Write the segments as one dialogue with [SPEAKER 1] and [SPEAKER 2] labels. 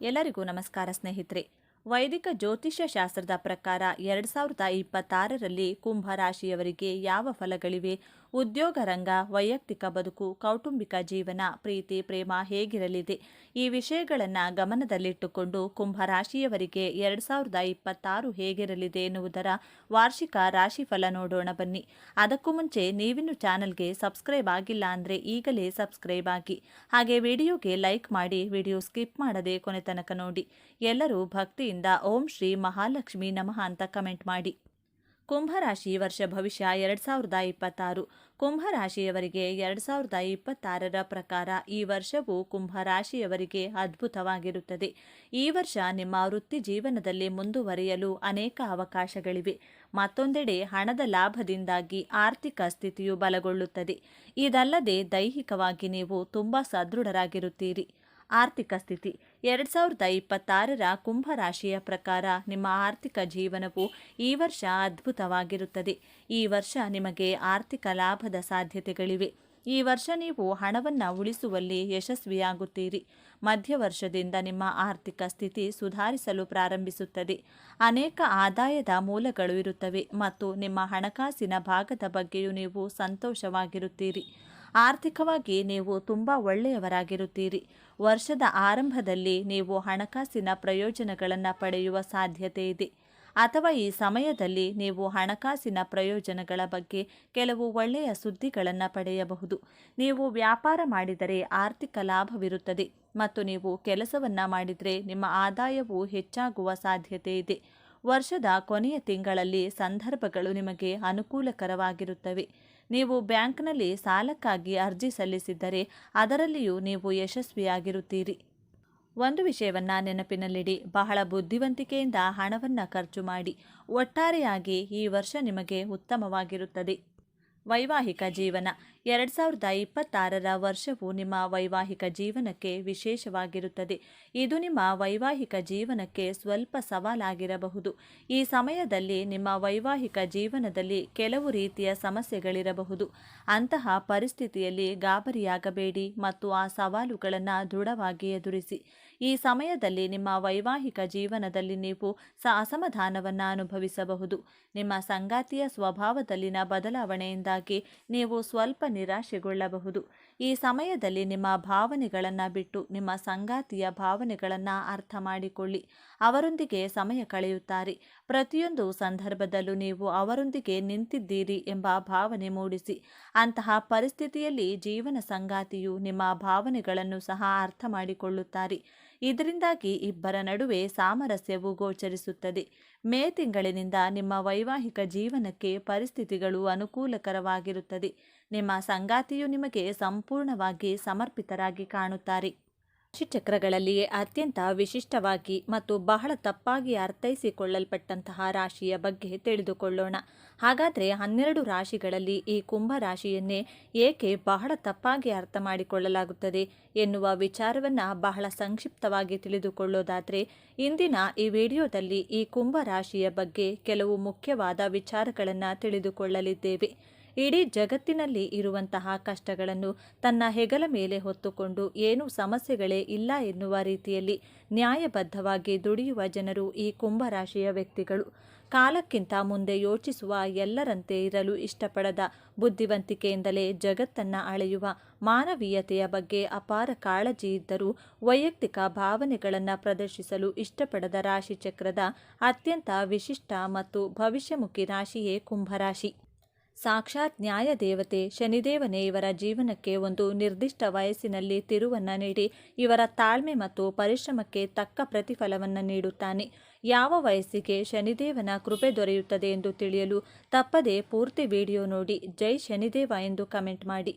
[SPEAKER 1] ಎಲ್ಲರಿಗೂ ನಮಸ್ಕಾರ ಸ್ನೇಹಿತರೆ. ವೈದಿಕ ಜ್ಯೋತಿಷ್ಯ ಶಾಸ್ತ್ರದ ಪ್ರಕಾರ ಎರಡು ಸಾವಿರದ ಇಪ್ಪತ್ತಾರರಲ್ಲಿ ಕುಂಭ ರಾಶಿಯವರಿಗೆ ಯಾವ ಫಲಗಳಿವೆ? ಉದ್ಯೋಗ ರಂಗ, ವೈಯಕ್ತಿಕ ಬದುಕು, ಕೌಟುಂಬಿಕ ಜೀವನ, ಪ್ರೀತಿ, ಪ್ರೇಮ ಹೇಗಿರಲಿದೆ? ಈ ವಿಷಯಗಳನ್ನು ಗಮನದಲ್ಲಿಟ್ಟುಕೊಂಡು ಕುಂಭ ರಾಶಿಯವರಿಗೆ ಎರಡು ಸಾವಿರದ ಇಪ್ಪತ್ತಾರು ಹೇಗಿರಲಿದೆ ಎನ್ನುವುದರ ವಾರ್ಷಿಕ ರಾಶಿಫಲ ನೋಡೋಣ ಬನ್ನಿ. ಅದಕ್ಕೂ ಮುಂಚೆ ನೀವಿನ್ನು ಚಾನಲ್ಗೆ ಸಬ್ಸ್ಕ್ರೈಬ್ ಆಗಿಲ್ಲ ಅಂದರೆ ಈಗಲೇ ಸಬ್ಸ್ಕ್ರೈಬ್ ಆಗಿ. ಹಾಗೆ ವಿಡಿಯೋಗೆ ಲೈಕ್ ಮಾಡಿ, ವಿಡಿಯೋ ಸ್ಕಿಪ್ ಮಾಡದೆ ಕೊನೆ ತನಕ ನೋಡಿ. ಎಲ್ಲರೂ ಭಕ್ತಿಯಿಂದ ಓಂ ಶ್ರೀ ಮಹಾಲಕ್ಷ್ಮಿ ನಮಃ ಅಂತ ಕಮೆಂಟ್ ಮಾಡಿ. ಕುಂಭರಾಶಿ ವರ್ಷ ಭವಿಷ್ಯ ಎರಡು ಸಾವಿರದ ಇಪ್ಪತ್ತಾರು. ಕುಂಭರಾಶಿಯವರಿಗೆ ಎರಡು ಸಾವಿರದ ಇಪ್ಪತ್ತಾರರ ಪ್ರಕಾರ ಈ ವರ್ಷವು ಕುಂಭರಾಶಿಯವರಿಗೆ ಅದ್ಭುತವಾಗಿರುತ್ತದೆ. ಈ ವರ್ಷ ನಿಮ್ಮ ವೃತ್ತಿ ಜೀವನದಲ್ಲಿ ಮುಂದುವರಿಯಲು ಅನೇಕ ಅವಕಾಶಗಳಿವೆ. ಮತ್ತೊಂದೆಡೆ ಹಣದ ಲಾಭದಿಂದಾಗಿ ಆರ್ಥಿಕ ಸ್ಥಿತಿಯು ಬಲಗೊಳ್ಳುತ್ತದೆ. ಇದಲ್ಲದೆ ದೈಹಿಕವಾಗಿ ನೀವು ತುಂಬ ಸದೃಢರಾಗಿರುತ್ತೀರಿ. ಆರ್ಥಿಕ ಸ್ಥಿತಿ. ಎರಡು ಸಾವಿರದ ಇಪ್ಪತ್ತಾರರ ಕುಂಭರಾಶಿಯ ಪ್ರಕಾರ ನಿಮ್ಮ ಆರ್ಥಿಕ ಜೀವನವು ಈ ವರ್ಷ ಅದ್ಭುತವಾಗಿರುತ್ತದೆ. ಈ ವರ್ಷ ನಿಮಗೆ ಆರ್ಥಿಕ ಲಾಭದ ಸಾಧ್ಯತೆಗಳಿವೆ. ಈ ವರ್ಷ ನೀವು ಹಣವನ್ನು ಉಳಿಸುವಲ್ಲಿ ಯಶಸ್ವಿಯಾಗುತ್ತೀರಿ. ಮಧ್ಯ ವರ್ಷದಿಂದ ನಿಮ್ಮ ಆರ್ಥಿಕ ಸ್ಥಿತಿ ಸುಧಾರಿಸಲು ಪ್ರಾರಂಭಿಸುತ್ತದೆ. ಅನೇಕ ಆದಾಯದ ಮೂಲಗಳು ಇರುತ್ತವೆ ಮತ್ತು ನಿಮ್ಮ ಹಣಕಾಸಿನ ಭಾಗದ ಬಗ್ಗೆಯೂ ನೀವು ಸಂತೋಷವಾಗಿರುತ್ತೀರಿ. ಆರ್ಥಿಕವಾಗಿ ನೀವು ತುಂಬ ಒಳ್ಳೆಯವರಾಗಿರುತ್ತೀರಿ. ವರ್ಷದ ಆರಂಭದಲ್ಲಿ ನೀವು ಹಣಕಾಸಿನ ಪ್ರಯೋಜನಗಳನ್ನು ಪಡೆಯುವ ಸಾಧ್ಯತೆ ಇದೆ. ಅಥವಾ ಈ ಸಮಯದಲ್ಲಿ ನೀವು ಹಣಕಾಸಿನ ಪ್ರಯೋಜನಗಳ ಬಗ್ಗೆ ಕೆಲವು ಒಳ್ಳೆಯ ಸುದ್ದಿಗಳನ್ನು ಪಡೆಯಬಹುದು. ನೀವು ವ್ಯಾಪಾರ ಮಾಡಿದರೆ ಆರ್ಥಿಕ ಲಾಭವಿರುತ್ತದೆ ಮತ್ತು ನೀವು ಕೆಲಸವನ್ನು ಮಾಡಿದರೆ ನಿಮ್ಮ ಆದಾಯವು ಹೆಚ್ಚಾಗುವ ಸಾಧ್ಯತೆ ಇದೆ. ವರ್ಷದ ಕೊನೆಯ ತಿಂಗಳಲ್ಲಿ ಸಂದರ್ಭಗಳು ನಿಮಗೆ ಅನುಕೂಲಕರವಾಗಿರುತ್ತವೆ. ನೀವು ಬ್ಯಾಂಕ್ನಲ್ಲಿ ಸಾಲಕ್ಕಾಗಿ ಅರ್ಜಿ ಸಲ್ಲಿಸಿದ್ದರೆ ಅದರಲ್ಲಿಯೂ ನೀವು ಯಶಸ್ವಿಯಾಗಿರುತ್ತೀರಿ. ಒಂದು ವಿಷಯವನ್ನು ನೆನಪಿನಲ್ಲಿಡಿ. ಬಹಳ ಬುದ್ಧಿವಂತಿಕೆಯಿಂದ ಹಣವನ್ನು ಖರ್ಚು ಮಾಡಿ. ಒಟ್ಟಾರೆಯಾಗಿ ಈ ವರ್ಷ ನಿಮಗೆ ಉತ್ತಮವಾಗಿರುತ್ತದೆ. ವೈವಾಹಿಕ ಜೀವನ. ಎರಡು ಸಾವಿರದ ಇಪ್ಪತ್ತಾರರ ವರ್ಷವು ನಿಮ್ಮ ವೈವಾಹಿಕ ಜೀವನಕ್ಕೆ ವಿಶೇಷವಾಗಿರುತ್ತದೆ. ಇದು ನಿಮ್ಮ ವೈವಾಹಿಕ ಜೀವನಕ್ಕೆ ಸ್ವಲ್ಪ ಸವಾಲಾಗಿರಬಹುದು. ಈ ಸಮಯದಲ್ಲಿ ನಿಮ್ಮ ವೈವಾಹಿಕ ಜೀವನದಲ್ಲಿ ಕೆಲವು ರೀತಿಯ ಸಮಸ್ಯೆಗಳಿರಬಹುದು. ಅಂತಹ ಪರಿಸ್ಥಿತಿಯಲ್ಲಿ ಗಾಬರಿಯಾಗಬೇಡಿ ಮತ್ತು ಆ ಸವಾಲುಗಳನ್ನು ದೃಢವಾಗಿ ಎದುರಿಸಿ. ಈ ಸಮಯದಲ್ಲಿ ನಿಮ್ಮ ವೈವಾಹಿಕ ಜೀವನದಲ್ಲಿ ನೀವು ಸ ಅಸಮಾಧಾನವನ್ನು ಅನುಭವಿಸಬಹುದು. ನಿಮ್ಮ ಸಂಗಾತಿಯ ಸ್ವಭಾವದಲ್ಲಿನ ಬದಲಾವಣೆಯಿಂದಾಗಿ ನೀವು ಸ್ವಲ್ಪ ನಿರಾಶೆಗೊಳ್ಳಬಹುದು. ಈ ಸಮಯದಲ್ಲಿ ನಿಮ್ಮ ಭಾವನೆಗಳನ್ನು ಬಿಟ್ಟು ನಿಮ್ಮ ಸಂಗಾತಿಯ ಭಾವನೆಗಳನ್ನು ಅರ್ಥ ಮಾಡಿಕೊಳ್ಳಿ. ಅವರೊಂದಿಗೆ ಸಮಯ ಕಳೆಯುತ್ತಾರೆ. ಪ್ರತಿಯೊಂದು ಸಂದರ್ಭದಲ್ಲೂ ನೀವು ಅವರೊಂದಿಗೆ ನಿಂತಿದ್ದೀರಿ ಎಂಬ ಭಾವನೆ ಮೂಡಿಸಿ. ಅಂತಹ ಪರಿಸ್ಥಿತಿಯಲ್ಲಿ ಜೀವನ ಸಂಗಾತಿಯು ನಿಮ್ಮ ಭಾವನೆಗಳನ್ನು ಸಹ ಅರ್ಥ ಮಾಡಿಕೊಳ್ಳುತ್ತಾರೆ. ಇದರಿಂದಾಗಿ ಇಬ್ಬರ ನಡುವೆ ಸಾಮರಸ್ಯವು ಗೋಚರಿಸುತ್ತದೆ. ಮೇ ತಿಂಗಳಿನಿಂದ ನಿಮ್ಮ ವೈವಾಹಿಕ ಜೀವನಕ್ಕೆ ಪರಿಸ್ಥಿತಿಗಳು ಅನುಕೂಲಕರವಾಗಿರುತ್ತದೆ. ನಿಮ್ಮ ಸಂಗಾತಿಯು ನಿಮಗೆ ಸಂಪೂರ್ಣವಾಗಿ ಸಮರ್ಪಿತರಾಗಿ ಕಾಣುತ್ತಾರೆ. ರಾಶಿಚಕ್ರಗಳಲ್ಲಿಯೇ ಅತ್ಯಂತ ವಿಶಿಷ್ಟವಾಗಿ ಮತ್ತು ಬಹಳ ತಪ್ಪಾಗಿ ಅರ್ಥೈಸಿಕೊಳ್ಳಲ್ಪಟ್ಟಂತಹ ರಾಶಿಯ ಬಗ್ಗೆ ತಿಳಿದುಕೊಳ್ಳೋಣ. ಹಾಗಾದರೆ ಹನ್ನೆರಡು ರಾಶಿಗಳಲ್ಲಿ ಈ ಕುಂಭ ರಾಶಿಯನ್ನೇ ಏಕೆ ಬಹಳ ತಪ್ಪಾಗಿ ಅರ್ಥ ಮಾಡಿಕೊಳ್ಳಲಾಗುತ್ತದೆ ಎನ್ನುವ ವಿಚಾರವನ್ನು ಬಹಳ ಸಂಕ್ಷಿಪ್ತವಾಗಿ ತಿಳಿದುಕೊಳ್ಳೋದಾದರೆ, ಇಂದಿನ ಈ ವಿಡಿಯೋದಲ್ಲಿ ಈ ಕುಂಭ ರಾಶಿಯ ಬಗ್ಗೆ ಕೆಲವು ಮುಖ್ಯವಾದ ವಿಚಾರಗಳನ್ನು ತಿಳಿದುಕೊಳ್ಳಲಿದ್ದೇವೆ. ಇಡೀ ಜಗತ್ತಿನಲ್ಲಿ ಇರುವಂತಹ ಕಷ್ಟಗಳನ್ನು ತನ್ನ ಹೆಗಲ ಮೇಲೆ ಹೊತ್ತುಕೊಂಡು ಏನೂ ಸಮಸ್ಯೆಗಳೇ ಇಲ್ಲ ಎನ್ನುವ ರೀತಿಯಲ್ಲಿ ನ್ಯಾಯಬದ್ಧವಾಗಿ ದುಡಿಯುವ ಜನರು ಈ ಕುಂಭರಾಶಿಯ ವ್ಯಕ್ತಿಗಳು. ಕಾಲಕ್ಕಿಂತ ಮುಂದೆ ಯೋಚಿಸುವ ಎಲ್ಲರಂತೆ ಇರಲು ಇಷ್ಟಪಡದ ಬುದ್ಧಿವಂತಿಕೆಯಿಂದಲೇ ಜಗತ್ತನ್ನು ಅಳೆಯುವ ಮಾನವೀಯತೆಯ ಬಗ್ಗೆ ಅಪಾರ ಕಾಳಜಿ ಇದ್ದರೂ ವೈಯಕ್ತಿಕ ಭಾವನೆಗಳನ್ನು ಪ್ರದರ್ಶಿಸಲು ಇಷ್ಟಪಡದ ರಾಶಿಚಕ್ರದ ಅತ್ಯಂತ ವಿಶಿಷ್ಟ ಮತ್ತು ಭವಿಷ್ಯಮುಖಿ ರಾಶಿಯೇ ಕುಂಭರಾಶಿ. ಸಾಕ್ಷಾತ್ ನ್ಯಾಯ ದೇವತೆ ಶನಿದೇವನೇ ಇವರ ಜೀವನಕ್ಕೆ ಒಂದು ನಿರ್ದಿಷ್ಟ ವಯಸ್ಸಿನಲ್ಲಿ ತಿರುವನ್ನು ನೀಡಿ ಇವರ ತಾಳ್ಮೆ ಮತ್ತು ಪರಿಶ್ರಮಕ್ಕೆ ತಕ್ಕ ಪ್ರತಿಫಲವನ್ನು ನೀಡುತ್ತಾನೆ. ಯಾವ ವಯಸ್ಸಿಗೆ ಶನಿದೇವನ ಕೃಪೆ ದೊರೆಯುತ್ತದೆ ಎಂದು ತಿಳಿಯಲು ತಪ್ಪದೆ ಪೂರ್ತಿ ವಿಡಿಯೋ ನೋಡಿ ಜೈ ಶನಿದೇವ ಎಂದು ಕಮೆಂಟ್ ಮಾಡಿ.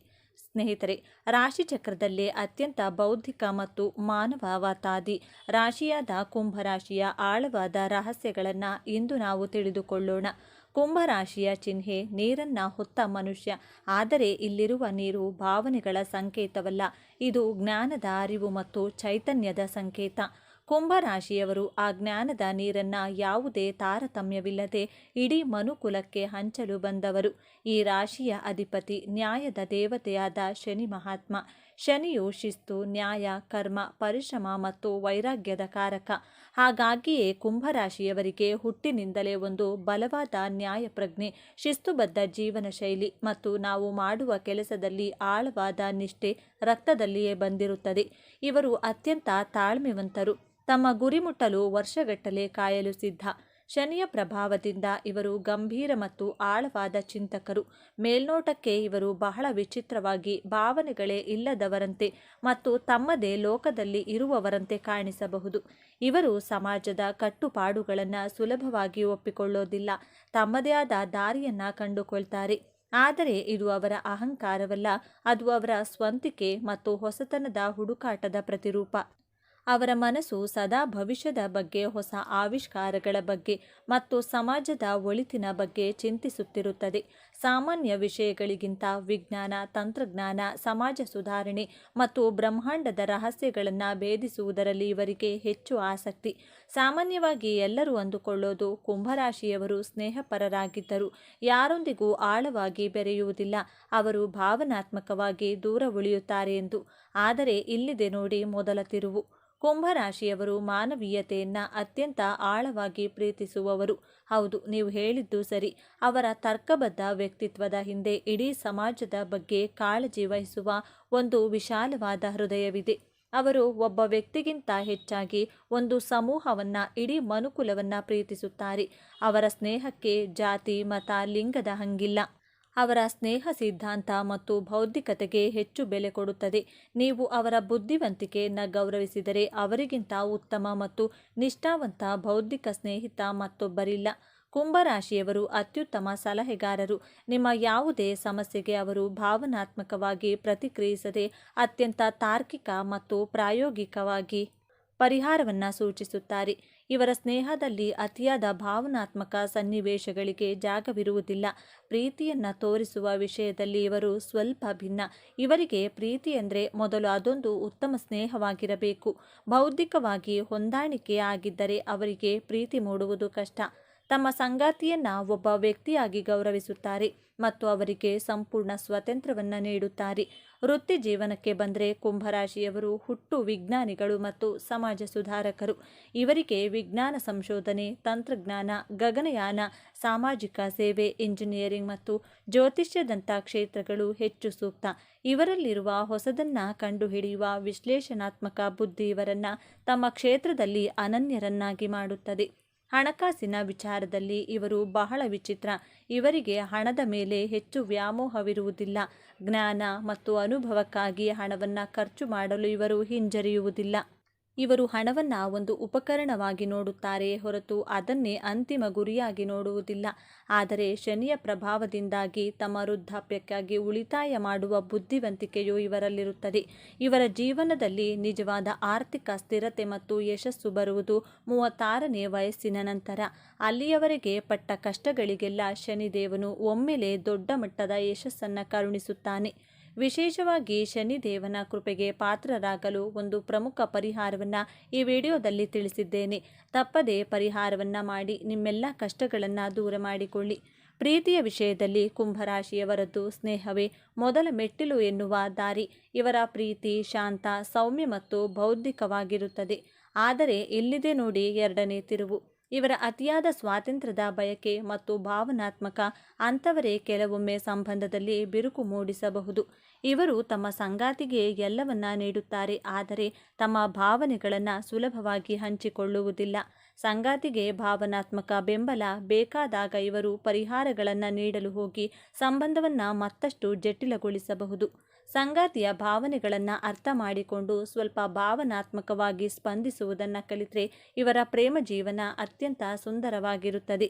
[SPEAKER 1] ಸ್ನೇಹಿತರೆ, ರಾಶಿ ಚಕ್ರದಲ್ಲಿ ಅತ್ಯಂತ ಬೌದ್ಧಿಕ ಮತ್ತು ಮಾನವವಾತಾದಿ ರಾಶಿಯಾದ ಕುಂಭರಾಶಿಯ ಆಳವಾದ ರಹಸ್ಯಗಳನ್ನು ಇಂದು ನಾವು ತಿಳಿದುಕೊಳ್ಳೋಣ. ಕುಂಭರಾಶಿಯ ಚಿಹ್ನೆ, ನೀರನ್ನ ಹೊತ್ತ ಮನುಷ್ಯ. ಆದರೆ ಇಲ್ಲಿರುವ ನೀರು ಭಾವನೆಗಳ ಸಂಕೇತವಲ್ಲ. ಇದು ಜ್ಞಾನದ ಅರಿವು ಮತ್ತು ಚೈತನ್ಯದ ಸಂಕೇತ. ಕುಂಭರಾಶಿಯವರು ಆ ಜ್ಞಾನದ ನೀರನ್ನ ಯಾವುದೇ ತಾರತಮ್ಯವಿಲ್ಲದೆ ಇಡೀ ಮನುಕುಲಕ್ಕೆ ಹಂಚಲು ಬಂದವರು. ಈ ರಾಶಿಯ ಅಧಿಪತಿ ನ್ಯಾಯದ ದೇವತೆಯಾದ ಶನಿ ಮಹಾತ್ಮ. ಶನಿಯು ಶಿಸ್ತು, ನ್ಯಾಯ, ಕರ್ಮ, ಪರಿಶ್ರಮ ಮತ್ತು ವೈರಾಗ್ಯದ ಕಾರಕ. ಹಾಗಾಗಿಯೇ ಕುಂಭರಾಶಿಯವರಿಗೆ ಹುಟ್ಟಿನಿಂದಲೇ ಒಂದು ಬಲವಾದ ನ್ಯಾಯಪ್ರಜ್ಞೆ, ಶಿಸ್ತುಬದ್ಧ ಜೀವನ ಶೈಲಿ ಮತ್ತು ನಾವು ಮಾಡುವ ಕೆಲಸದಲ್ಲಿ ಆಳವಾದ ನಿಷ್ಠೆ ರಕ್ತದಲ್ಲಿಯೇ ಬಂದಿರುತ್ತದೆ. ಇವರು ಅತ್ಯಂತ ತಾಳ್ಮೆವಂತರು. ತಮ್ಮ ಗುರಿ ಮುಟ್ಟಲು ವರ್ಷಗಟ್ಟಲೆ ಕಾಯಲು ಸಿದ್ಧ. ಶನಿಯ ಪ್ರಭಾವದಿಂದ ಇವರು ಗಂಭೀರ ಮತ್ತು ಆಳವಾದ ಚಿಂತಕರು. ಮೇಲ್ನೋಟಕ್ಕೆ ಇವರು ಬಹಳ ವಿಚಿತ್ರವಾಗಿ ಭಾವನೆಗಳೇ ಇಲ್ಲದವರಂತೆ ಮತ್ತು ತಮ್ಮದೇ ಲೋಕದಲ್ಲಿ ಇರುವವರಂತೆ ಕಾಣಿಸಬಹುದು. ಇವರು ಸಮಾಜದ ಕಟ್ಟುಪಾಡುಗಳನ್ನು ಸುಲಭವಾಗಿ ಒಪ್ಪಿಕೊಳ್ಳೋದಿಲ್ಲ. ತಮ್ಮದೇ ಆದ ದಾರಿಯನ್ನು ಕಂಡುಕೊಳ್ತಾರೆ. ಆದರೆ ಇದು ಅವರ ಅಹಂಕಾರವಲ್ಲ, ಅದು ಅವರ ಸ್ವಂತಿಕೆ ಮತ್ತು ಹೊಸತನದ ಹುಡುಕಾಟದ ಪ್ರತಿರೂಪ. ಅವರ ಮನಸ್ಸು ಸದಾ ಭವಿಷ್ಯದ ಬಗ್ಗೆ, ಹೊಸ ಆವಿಷ್ಕಾರಗಳ ಬಗ್ಗೆ ಮತ್ತು ಸಮಾಜದ ಒಳಿತಿನ ಬಗ್ಗೆ ಚಿಂತಿಸುತ್ತಿರುತ್ತದೆ. ಸಾಮಾನ್ಯ ವಿಷಯಗಳಿಗಿಂತ ವಿಜ್ಞಾನ, ತಂತ್ರಜ್ಞಾನ, ಸಮಾಜ ಸುಧಾರಣೆ ಮತ್ತು ಬ್ರಹ್ಮಾಂಡದ ರಹಸ್ಯಗಳನ್ನು ಭೇದಿಸುವುದರಲ್ಲಿ ಇವರಿಗೆ ಹೆಚ್ಚು ಆಸಕ್ತಿ. ಸಾಮಾನ್ಯವಾಗಿ ಎಲ್ಲರೂ ಅಂದುಕೊಳ್ಳೋದು ಕುಂಭರಾಶಿಯವರು ಸ್ನೇಹಪರರಾಗಿದ್ದರು ಯಾರೊಂದಿಗೂ ಆಳವಾಗಿ ಬೆರೆಯುವುದಿಲ್ಲ. ಅವರು ಭಾವನಾತ್ಮಕವಾಗಿ ದೂರ ಉಳಿಯುತ್ತಾರೆ ಎಂದು. ಆದರೆ ಇಲ್ಲಿದೆ ನೋಡಿ ಮೊದಲ ತಿರುವು. ಕುಂಭರಾಶಿಯವರು ಮಾನವೀಯತೆಯನ್ನು ಅತ್ಯಂತ ಆಳವಾಗಿ ಪ್ರೀತಿಸುವವರು. ಹೌದು, ನೀವು ಹೇಳಿದ್ದು ಸರಿ. ಅವರ ತರ್ಕಬದ್ಧ ವ್ಯಕ್ತಿತ್ವದ ಹಿಂದೆ ಇಡೀ ಸಮಾಜದ ಬಗ್ಗೆ ಕಾಳಜಿ ವಹಿಸುವ ಒಂದು ವಿಶಾಲವಾದ ಹೃದಯವಿದೆ. ಅವರು ಒಬ್ಬ ವ್ಯಕ್ತಿಗಿಂತ ಹೆಚ್ಚಾಗಿ ಒಂದು ಸಮೂಹವನ್ನ, ಇಡೀ ಮನುಕುಲವನ್ನ ಪ್ರೀತಿಸುತ್ತಾರೆ. ಅವರ ಸ್ನೇಹಕ್ಕೆ ಜಾತಿ, ಮತ, ಲಿಂಗದ ಹಂಗಿಲ್ಲ. ಅವರ ಸ್ನೇಹ ಸಿದ್ಧಾಂತ ಮತ್ತು ಬೌದ್ಧಿಕತೆಗೆ ಹೆಚ್ಚು ಬೆಲೆ ಕೊಡುತ್ತದೆ. ನೀವು ಅವರ ಬುದ್ಧಿವಂತಿಕೆಯನ್ನು ಗೌರವಿಸಿದರೆ ಅವರಿಗಿಂತ ಉತ್ತಮ ಮತ್ತು ನಿಷ್ಠಾವಂತ ಬೌದ್ಧಿಕ ಸ್ನೇಹಿತ ಮತ್ತೊಬ್ಬರಿಲ್ಲ. ಕುಂಭರಾಶಿಯವರು ಅತ್ಯುತ್ತಮ ಸಲಹೆಗಾರರು. ನಿಮ್ಮ ಯಾವುದೇ ಸಮಸ್ಯೆಗೆ ಅವರು ಭಾವನಾತ್ಮಕವಾಗಿ ಪ್ರತಿಕ್ರಿಯಿಸದೆ ಅತ್ಯಂತ ತಾರ್ಕಿಕ ಮತ್ತು ಪ್ರಾಯೋಗಿಕವಾಗಿ ಪರಿಹಾರವನ್ನು ಸೂಚಿಸುತ್ತಾರೆ. ಇವರ ಸ್ನೇಹದಲ್ಲಿ ಅತಿಯಾದ ಭಾವನಾತ್ಮಕ ಸನ್ನಿವೇಶಗಳಿಗೆ ಜಾಗವಿರುವುದಿಲ್ಲ. ಪ್ರೀತಿಯನ್ನು ತೋರಿಸುವ ವಿಷಯದಲ್ಲಿ ಇವರು ಸ್ವಲ್ಪ ಭಿನ್ನ. ಇವರಿಗೆ ಪ್ರೀತಿ ಅಂದರೆ ಮೊದಲು ಅದೊಂದು ಉತ್ತಮ ಸ್ನೇಹವಾಗಿರಬೇಕು. ಬೌದ್ಧಿಕವಾಗಿ ಹೊಂದಾಣಿಕೆ ಆಗಿದ್ದರೆ ಅವರಿಗೆ ಪ್ರೀತಿ ಮೂಡುವುದು ಕಷ್ಟ. ತಮ್ಮ ಸಂಗಾತಿಯನ್ನ ಒಬ್ಬ ವ್ಯಕ್ತಿಯಾಗಿ ಗೌರವಿಸುತ್ತಾರೆ. ಮತ್ತು ಅವರಿಗೆ ಸಂಪೂರ್ಣ ಸ್ವಾತಂತ್ರ್ಯವನ್ನು ನೀಡುತ್ತಾರೆ. ವೃತ್ತಿ ಜೀವನಕ್ಕೆ ಬಂದರೆ ಕುಂಭರಾಶಿಯವರು ಹುಟ್ಟು ವಿಜ್ಞಾನಿಗಳು ಮತ್ತು ಸಮಾಜ ಸುಧಾರಕರು. ಇವರಿಗೆ ವಿಜ್ಞಾನ ಸಂಶೋಧನೆ, ತಂತ್ರಜ್ಞಾನ, ಗಗನಯಾನ, ಸಾಮಾಜಿಕ ಸೇವೆ, ಇಂಜಿನಿಯರಿಂಗ್ ಮತ್ತು ಜ್ಯೋತಿಷ್ಯದಂಥ ಕ್ಷೇತ್ರಗಳು ಹೆಚ್ಚು ಸೂಕ್ತ. ಇವರಲ್ಲಿರುವ ಹೊಸದನ್ನ ಕಂಡುಹಿಡಿಯುವ ವಿಶ್ಲೇಷಣಾತ್ಮಕ ಬುದ್ಧಿ ಇವರನ್ನು ತಮ್ಮ ಕ್ಷೇತ್ರದಲ್ಲಿ ಅನನ್ಯರನ್ನಾಗಿ ಮಾಡುತ್ತದೆ. ಹಣಕಾಸಿನ ವಿಚಾರದಲ್ಲಿ ಇವರು ಬಹಳ ವಿಚಿತ್ರ. ಇವರಿಗೆ ಹಣದ ಮೇಲೆ ಹೆಚ್ಚು ವ್ಯಾಮೋಹವಿರುವುದಿಲ್ಲ. ಜ್ಞಾನ ಮತ್ತು ಅನುಭವಕ್ಕಾಗಿ ಹಣವನ್ನು ಖರ್ಚು ಮಾಡಲು ಇವರು ಹಿಂಜರಿಯುವುದಿಲ್ಲ. ಇವರು ಹಣವನ್ನು ಒಂದು ಉಪಕರಣವಾಗಿ ನೋಡುತ್ತಾರೆ ಹೊರತು ಅದನ್ನೇ ಅಂತಿಮ ಗುರಿಯಾಗಿ ನೋಡುವುದಿಲ್ಲ. ಆದರೆ ಶನಿಯ ಪ್ರಭಾವದಿಂದಾಗಿ ತಮ್ಮ ವೃದ್ಧಾಪ್ಯಕ್ಕಾಗಿ ಉಳಿತಾಯ ಮಾಡುವ ಬುದ್ಧಿವಂತಿಕೆಯು ಇವರಲ್ಲಿರುತ್ತದೆ. ಇವರ ಜೀವನದಲ್ಲಿ ನಿಜವಾದ ಆರ್ಥಿಕ ಸ್ಥಿರತೆ ಮತ್ತು ಯಶಸ್ಸು ಬರುವುದು ಮೂವತ್ತಾರನೇ ವಯಸ್ಸಿನ ನಂತರ. ಅಲ್ಲಿಯವರೆಗೆ ಪಟ್ಟ ಕಷ್ಟಗಳಿಗೆಲ್ಲ ಶನಿದೇವನು ಒಮ್ಮೆಲೆ ದೊಡ್ಡ ಮಟ್ಟದ ಯಶಸ್ಸನ್ನು ಕರುಣಿಸುತ್ತಾನೆ. ವಿಶೇಷವಾಗಿ ಶನಿದೇವನ ಕೃಪೆಗೆ ಪಾತ್ರರಾಗಲು ಒಂದು ಪ್ರಮುಖ ಪರಿಹಾರವನ್ನು ಈ ವಿಡಿಯೋದಲ್ಲಿ ತಿಳಿಸಿದ್ದೇನೆ. ತಪ್ಪದೇ ಪರಿಹಾರವನ್ನು ಮಾಡಿ ನಿಮ್ಮೆಲ್ಲ ಕಷ್ಟಗಳನ್ನು ದೂರ ಮಾಡಿಕೊಳ್ಳಿ. ಪ್ರೀತಿಯ ವಿಷಯದಲ್ಲಿ ಕುಂಭರಾಶಿಯವರದ್ದು ಸ್ನೇಹವೇ ಮೊದಲ ಮೆಟ್ಟಿಲು ಎನ್ನುವ ದಾರಿ. ಇವರ ಪ್ರೀತಿ, ಶಾಂತ, ಸೌಮ್ಯ ಮತ್ತು ಬೌದ್ಧಿಕವಾಗಿರುತ್ತದೆ. ಆದರೆ ಇಲ್ಲಿದೆ ನೋಡಿ ಎರಡನೇ ತಿರುವು. ಇವರ ಅತಿಯಾದ ಸ್ವಾತಂತ್ರ್ಯದ ಬಯಕೆ ಮತ್ತು ಭಾವನಾತ್ಮಕ ಅಂಥವರೇ ಕೆಲವೊಮ್ಮೆ ಸಂಬಂಧದಲ್ಲಿ ಬಿರುಕು ಮೂಡಿಸಬಹುದು. ಇವರು ತಮ್ಮ ಸಂಗಾತಿಗೆ ಎಲ್ಲವನ್ನ ನೀಡುತ್ತಾರೆ, ಆದರೆ ತಮ್ಮ ಭಾವನೆಗಳನ್ನು ಸುಲಭವಾಗಿ ಹಂಚಿಕೊಳ್ಳುವುದಿಲ್ಲ. ಸಂಗಾತಿಗೆ ಭಾವನಾತ್ಮಕ ಬೆಂಬಲ ಬೇಕಾದಾಗ ಇವರು ಪರಿಹಾರಗಳನ್ನು ನೀಡಲು ಹೋಗಿ ಸಂಬಂಧವನ್ನು ಮತ್ತಷ್ಟು ಜಟಿಲಗೊಳಿಸಬಹುದು. ಸಂಗಾತಿಯ ಭಾವನೆಗಳನ್ನು ಅರ್ಥ ಮಾಡಿಕೊಂಡು ಸ್ವಲ್ಪ ಭಾವನಾತ್ಮಕವಾಗಿ ಸ್ಪಂದಿಸುವುದನ್ನು ಕಲಿತರೆ ಇವರ ಪ್ರೇಮ ಜೀವನ ಅತ್ಯಂತ ಸುಂದರವಾಗಿರುತ್ತದೆ.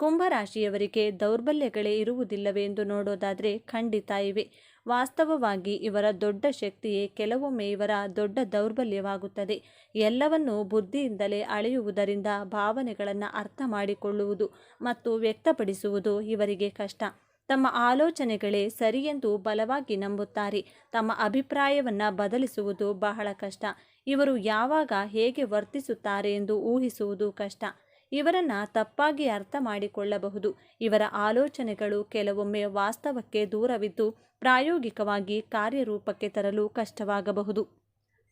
[SPEAKER 1] ಕುಂಭರಾಶಿಯವರಿಗೆ ದೌರ್ಬಲ್ಯಗಳೇ ಇರುವುದಿಲ್ಲವೆಂದು ನೋಡೋದಾದರೆ ಖಂಡಿತ ಇವೆ. ವಾಸ್ತವವಾಗಿ ಇವರ ದೊಡ್ಡ ಶಕ್ತಿಯೇ ಕೆಲವೊಮ್ಮೆ ಇವರ ದೊಡ್ಡ ದೌರ್ಬಲ್ಯವಾಗುತ್ತದೆ. ಎಲ್ಲವನ್ನೂ ಬುದ್ಧಿಯಿಂದಲೇ ಅಳೆಯುವುದರಿಂದ ಭಾವನೆಗಳನ್ನು ಅರ್ಥ ಮಾಡಿಕೊಳ್ಳುವುದು ಮತ್ತು ವ್ಯಕ್ತಪಡಿಸುವುದು ಇವರಿಗೆ ಕಷ್ಟ. ತಮ್ಮ ಆಲೋಚನೆಗಳೇ ಸರಿಯೆಂದು ಬಲವಾಗಿ ನಂಬುತ್ತಾರೆ. ತಮ್ಮ ಅಭಿಪ್ರಾಯವನ್ನು ಬದಲಿಸುವುದು ಬಹಳ ಕಷ್ಟ. ಇವರು ಯಾವಾಗ ಹೇಗೆ ವರ್ತಿಸುತ್ತಾರೆ ಎಂದು ಊಹಿಸುವುದು ಕಷ್ಟ. ಇವರನ್ನು ತಪ್ಪಾಗಿ ಅರ್ಥ ಮಾಡಿಕೊಳ್ಳಬಹುದು. ಇವರ ಆಲೋಚನೆಗಳು ಕೆಲವೊಮ್ಮೆ ವಾಸ್ತವಕ್ಕೆ ದೂರವಿದ್ದು ಪ್ರಾಯೋಗಿಕವಾಗಿ ಕಾರ್ಯರೂಪಕ್ಕೆ ತರಲು ಕಷ್ಟವಾಗಬಹುದು.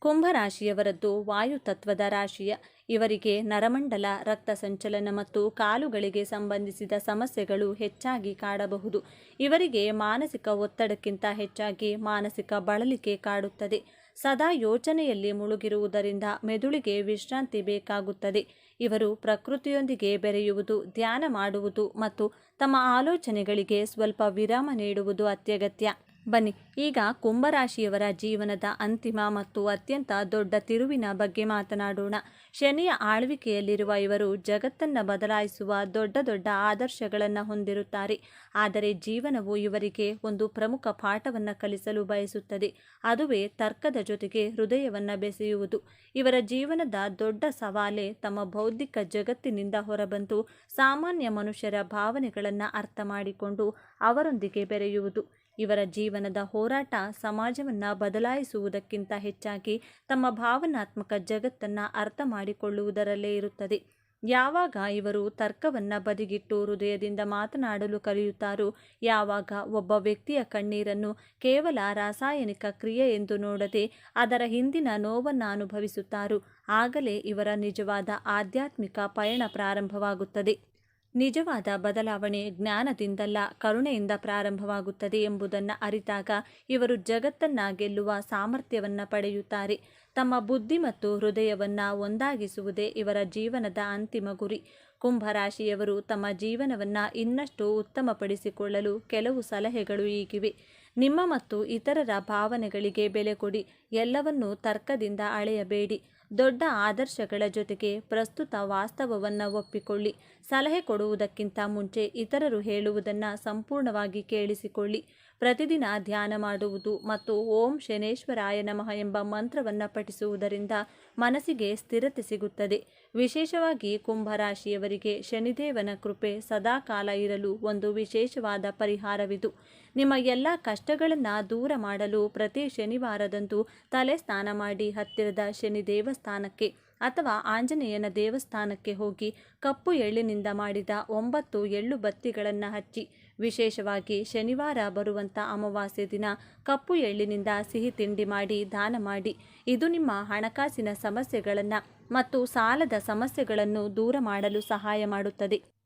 [SPEAKER 1] ಕುಂಭರಾಶಿಯವರದ್ದು ವಾಯುತತ್ವದ ರಾಶಿಯ. ಇವರಿಗೆ ನರಮಂಡಲ, ರಕ್ತ ಸಂಚಲನ ಮತ್ತು ಕಾಲುಗಳಿಗೆ ಸಂಬಂಧಿಸಿದ ಸಮಸ್ಯೆಗಳು ಹೆಚ್ಚಾಗಿ ಕಾಡಬಹುದು. ಇವರಿಗೆ ಮಾನಸಿಕ ಒತ್ತಡಕ್ಕಿಂತ ಹೆಚ್ಚಾಗಿ ಮಾನಸಿಕ ಬಳಲಿಕೆ ಕಾಡುತ್ತದೆ. ಸದಾ ಯೋಚನೆಯಲ್ಲಿ ಮುಳುಗಿರುವುದರಿಂದ ಮೆದುಳಿಗೆ ವಿಶ್ರಾಂತಿ ಬೇಕಾಗುತ್ತದೆ. ಇವರು ಪ್ರಕೃತಿಯೊಂದಿಗೆ ಬೆರೆಯುವುದು, ಧ್ಯಾನ ಮಾಡುವುದು ಮತ್ತು ತಮ್ಮ ಆಲೋಚನೆಗಳಿಗೆ ಸ್ವಲ್ಪ ವಿರಾಮ ನೀಡುವುದು ಅತ್ಯಗತ್ಯ. ಬನ್ನಿ. ಈಗ ಕುಂಭರಾಶಿಯವರ ಜೀವನದ ಅಂತಿಮ ಮತ್ತು ಅತ್ಯಂತ ದೊಡ್ಡ ತಿರುವಿನ ಬಗ್ಗೆ ಮಾತನಾಡೋಣ. ಶನಿಯ ಆಳ್ವಿಕೆಯಲ್ಲಿರುವ ಇವರು ಜಗತ್ತನ್ನು ಬದಲಾಯಿಸುವ ದೊಡ್ಡ ದೊಡ್ಡ ಆದರ್ಶಗಳನ್ನು ಹೊಂದಿರುತ್ತಾರೆ. ಆದರೆ ಜೀವನವು ಇವರಿಗೆ ಒಂದು ಪ್ರಮುಖ ಪಾಠವನ್ನು ಕಲಿಸಲು ಬಯಸುತ್ತದೆ. ಅದುವೇ ತರ್ಕದ ಜೊತೆಗೆ ಹೃದಯವನ್ನು ಬೆಸೆಯುವುದು. ಇವರ ಜೀವನದ ದೊಡ್ಡ ಸವಾಲೆ ತಮ್ಮ ಬೌದ್ಧಿಕ ಜಗತ್ತಿನಿಂದ ಹೊರಬಂದು ಸಾಮಾನ್ಯ ಮನುಷ್ಯರ ಭಾವನೆಗಳನ್ನು ಅರ್ಥ ಮಾಡಿಕೊಂಡು ಅವರೊಂದಿಗೆ ಬೆರೆಯುವುದು. ಇವರ ಜೀವನದ ಹೋರಾಟ ಸಮಾಜವನ್ನು ಬದಲಾಯಿಸುವುದಕ್ಕಿಂತ ಹೆಚ್ಚಾಗಿ ತಮ್ಮ ಭಾವನಾತ್ಮಕ ಜಗತ್ತನ್ನು ಅರ್ಥ ಮಾಡಿಕೊಳ್ಳುವುದರಲ್ಲೇ ಇರುತ್ತದೆ. ಯಾವಾಗ ಇವರು ತರ್ಕವನ್ನು ಬದಿಗಿಟ್ಟು ಹೃದಯದಿಂದ ಮಾತನಾಡಲು ಕಲಿಯುತ್ತಾರೋ, ಯಾವಾಗ ಒಬ್ಬ ವ್ಯಕ್ತಿಯ ಕಣ್ಣೀರನ್ನು ಕೇವಲ ರಾಸಾಯನಿಕ ಕ್ರಿಯೆ ಎಂದು ನೋಡದೆ ಅದರ ಹಿಂದಿನ ನೋವನ್ನು ಅನುಭವಿಸುತ್ತಾರೋ, ಆಗಲೇ ಇವರ ನಿಜವಾದ ಆಧ್ಯಾತ್ಮಿಕ ಪಯಣ ಪ್ರಾರಂಭವಾಗುತ್ತದೆ. ನಿಜವಾದ ಬದಲಾವಣೆ ಜ್ಞಾನದಿಂದಲ್ಲ ಕರುಣೆಯಿಂದ ಪ್ರಾರಂಭವಾಗುತ್ತದೆ ಎಂಬುದನ್ನು ಅರಿತಾಗ ಇವರು ಜಗತ್ತನ್ನ ಗೆಲ್ಲುವ ಸಾಮರ್ಥ್ಯವನ್ನು ಪಡೆಯುತ್ತಾರೆ. ತಮ್ಮ ಬುದ್ಧಿ ಮತ್ತು ಹೃದಯವನ್ನು ಒಂದಾಗಿಸುವುದೇ ಇವರ ಜೀವನದ ಅಂತಿಮ ಗುರಿ. ಕುಂಭರಾಶಿಯವರು ತಮ್ಮ ಜೀವನವನ್ನು ಇನ್ನಷ್ಟು ಉತ್ತಮಪಡಿಸಿಕೊಳ್ಳಲು ಕೆಲವು ಸಲಹೆಗಳು ಈಗಿವೆ. ನಿಮ್ಮ ಮತ್ತು ಇತರರ ಭಾವನೆಗಳಿಗೆ ಬೆಲೆ ಕೊಡಿ, ಎಲ್ಲವನ್ನೂ ತರ್ಕದಿಂದ ಅಳೆಯಬೇಡಿ. ದೊಡ್ಡ ಆದರ್ಶಗಳ ಜೊತೆಗೆ ಪ್ರಸ್ತುತ ವಾಸ್ತವವನ್ನು ಒಪ್ಪಿಕೊಳ್ಳಿ. ಸಲಹೆ ಕೊಡುವುದಕ್ಕಿಂತ ಮುಂಚೆ ಇತರರು ಹೇಳುವುದನ್ನು ಸಂಪೂರ್ಣವಾಗಿ ಕೇಳಿಸಿಕೊಳ್ಳಿ. ಪ್ರತಿದಿನ ಧ್ಯಾನ ಮಾಡುವುದು ಮತ್ತು ಓಂ ಶನೇಶ್ವರಾಯ ನಮಃ ಎಂಬ ಮಂತ್ರವನ್ನು ಪಠಿಸುವುದರಿಂದ ಮನಸ್ಸಿಗೆ ಸ್ಥಿರತೆ ಸಿಗುತ್ತದೆ. ವಿಶೇಷವಾಗಿ ಕುಂಭರಾಶಿಯವರಿಗೆ ಶನಿದೇವನ ಕೃಪೆ ಸದಾಕಾಲ ಇರಲು ಒಂದು ವಿಶೇಷವಾದ ಪರಿಹಾರವಿದು. ನಿಮ್ಮ ಎಲ್ಲ ಕಷ್ಟಗಳನ್ನು ದೂರ ಮಾಡಲು ಪ್ರತಿ ಶನಿವಾರದಂದು ತಲೆ ಸ್ನಾನ ಮಾಡಿ ಹತ್ತಿರದ ಶನಿ ದೇವಸ್ಥಾನಕ್ಕೆ ಅಥವಾ ಆಂಜನೇಯನ ದೇವಸ್ಥಾನಕ್ಕೆ ಹೋಗಿ ಕಪ್ಪು ಎಳ್ಳಿನಿಂದ ಮಾಡಿದ ಒಂಬತ್ತು ಎಳ್ಳು ಬತ್ತಿಗಳನ್ನು ಹಚ್ಚಿ, ವಿಶೇಷವಾಗಿ ಶನಿವಾರ ಬರುವಂಥ ಅಮಾವಾಸ್ಯೆ ದಿನ ಕಪ್ಪು ಎಳ್ಳಿನಿಂದ ಸಿಹಿ ತಿಂಡಿ ಮಾಡಿ, ದಾನ ಮಾಡಿ, ಇದು ನಿಮ್ಮ ಹಣಕಾಸಿನ ಸಮಸ್ಯೆಗಳನ್ನು ಮತ್ತು ಸಾಲದ ಸಮಸ್ಯೆಗಳನ್ನು ದೂರ ಮಾಡಲು ಸಹಾಯ ಮಾಡುತ್ತದೆ.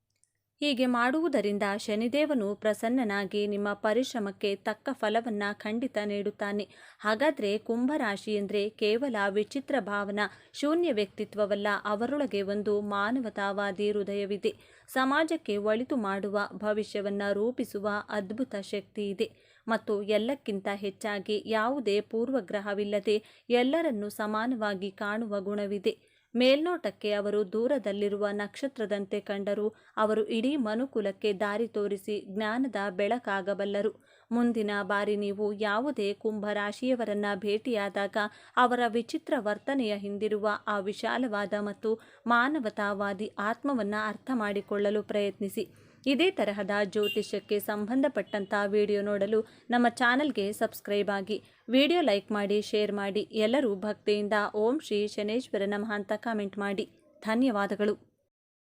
[SPEAKER 1] ಹೀಗೆ ಮಾಡುವುದರಿಂದ ಶನಿದೇವನು ಪ್ರಸನ್ನನಾಗಿ ನಿಮ್ಮ ಪರಿಶ್ರಮಕ್ಕೆ ತಕ್ಕ ಫಲವನ್ನು ಖಂಡಿತ ನೀಡುತ್ತಾನೆ. ಹಾಗಾದರೆ ಕುಂಭರಾಶಿ ಎಂದರೆ ಕೇವಲ ವಿಚಿತ್ರ ಭಾವನ, ಶೂನ್ಯ ವ್ಯಕ್ತಿತ್ವವಲ್ಲ, ಅವರೊಳಗೆ ಒಂದು ಮಾನವತಾವಾದಿ ಹೃದಯವಿದೆ. ಸಮಾಜಕ್ಕೆ ಒಳಿತು ಮಾಡುವ, ಭವಿಷ್ಯವನ್ನು ರೂಪಿಸುವ ಅದ್ಭುತ ಶಕ್ತಿ ಇದೆ. ಮತ್ತು ಎಲ್ಲಕ್ಕಿಂತ ಹೆಚ್ಚಾಗಿ ಯಾವುದೇ ಪೂರ್ವಗ್ರಹವಿಲ್ಲದೆ ಎಲ್ಲರನ್ನೂ ಸಮಾನವಾಗಿ ಕಾಣುವ ಗುಣವಿದೆ. ಮೇಲ್ನೋಟಕ್ಕೆ ಅವರು ದೂರದಲ್ಲಿರುವ ನಕ್ಷತ್ರದಂತೆ ಕಂಡರೂ. ಅವರು ಇಡೀ ಮನುಕುಲಕ್ಕೆ ದಾರಿ ತೋರಿಸಿ ಜ್ಞಾನದ ಬೆಳಕಾಗಬಲ್ಲರು. ಮುಂದಿನ ಬಾರಿ ನೀವು ಯಾವುದೇ ಕುಂಭರಾಶಿಯವರನ್ನ ಭೇಟಿಯಾದಾಗ ಅವರ ವಿಚಿತ್ರ ವರ್ತನೆಯ ಹಿಂದಿರುವ ಆ ವಿಶಾಲವಾದ ಮತ್ತು ಮಾನವತಾವಾದಿ ಆತ್ಮವನ್ನು ಅರ್ಥ ಮಾಡಿಕೊಳ್ಳಲು ಪ್ರಯತ್ನಿಸಿ. ಇದೇ ತರಹದ ಜ್ಯೋತಿಷ್ಯಕ್ಕೆ ಸಂಬಂಧಪಟ್ಟಂಥ ವಿಡಿಯೋ ನೋಡಲು ನಮ್ಮ ಚಾನಲ್ಗೆ ಸಬ್ಸ್ಕ್ರೈಬ್ ಆಗಿ. ವಿಡಿಯೋ ಲೈಕ್ ಮಾಡಿ, ಶೇರ್ ಮಾಡಿ. ಎಲ್ಲರೂ ಭಕ್ತಿಯಿಂದ ಓಂ ಶ್ರೀ ಶನೇಶ್ವರ ನಮಃ ಅಂತ ಕಾಮೆಂಟ್ ಮಾಡಿ. ಧನ್ಯವಾದಗಳು.